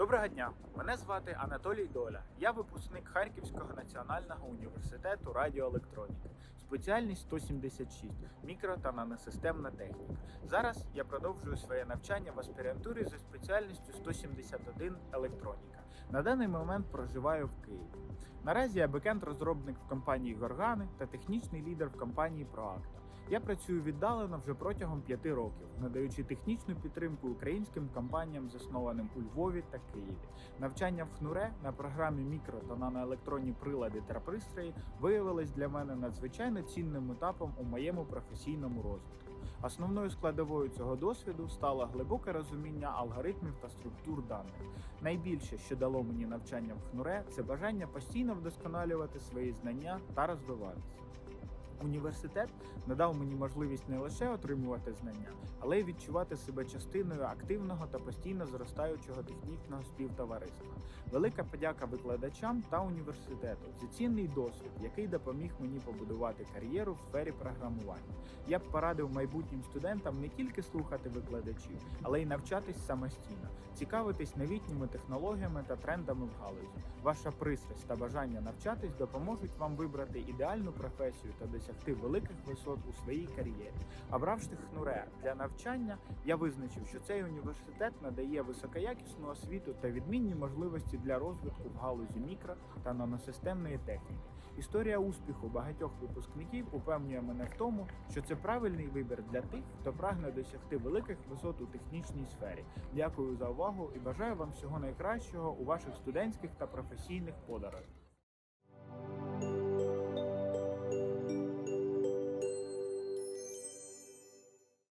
Доброго дня! Мене звати Анатолій Доля. Я випускник Харківського національного університету радіоелектроніки. Спеціальність 176 мікро та наносистемна техніка. Зараз я продовжую своє навчання в аспірантурі за спеціальністю 171 електроніка. На даний момент проживаю в Києві. Наразі я бекенд-розробник в компанії Горгани та технічний лідер в компанії Проакта. Я працюю віддалено вже протягом п'яти років, надаючи технічну підтримку українським компаніям, заснованим у Львові та Києві. Навчання в ХНУРЕ на програмі мікро та наноелектронні прилади та пристрої виявилось для мене надзвичайно цінним етапом у моєму професійному розвитку. Основною складовою цього досвіду стало глибоке розуміння алгоритмів та структур даних. Найбільше, що дало мені навчання в ХНУРЕ, це бажання постійно вдосконалювати свої знання та розвиватися. Університет надав мені можливість не лише отримувати знання, але й відчувати себе частиною активного та постійно зростаючого технічного співтовариства. Велика подяка викладачам та університету за цінний досвід, який допоміг мені побудувати кар'єру в сфері програмування. Я б порадив майбутнім студентам не тільки слухати викладачів, але й навчатись самостійно, цікавитись новітніми технологіями та трендами в галузі. Ваша пристрасть та бажання навчатись допоможуть вам вибрати ідеальну професію та досягти великих висот у своїй кар'єрі. Обравши ХНУРЕ для навчання, я визначив, що цей університет надає високоякісну освіту та відмінні можливості для розвитку в галузі мікро та наносистемної техніки. Історія успіху багатьох випускників упевнює мене в тому, що це правильний вибір для тих, хто прагне досягти великих висот у технічній сфері. Дякую за увагу і бажаю вам всього найкращого у ваших студентських та професійних подорожах.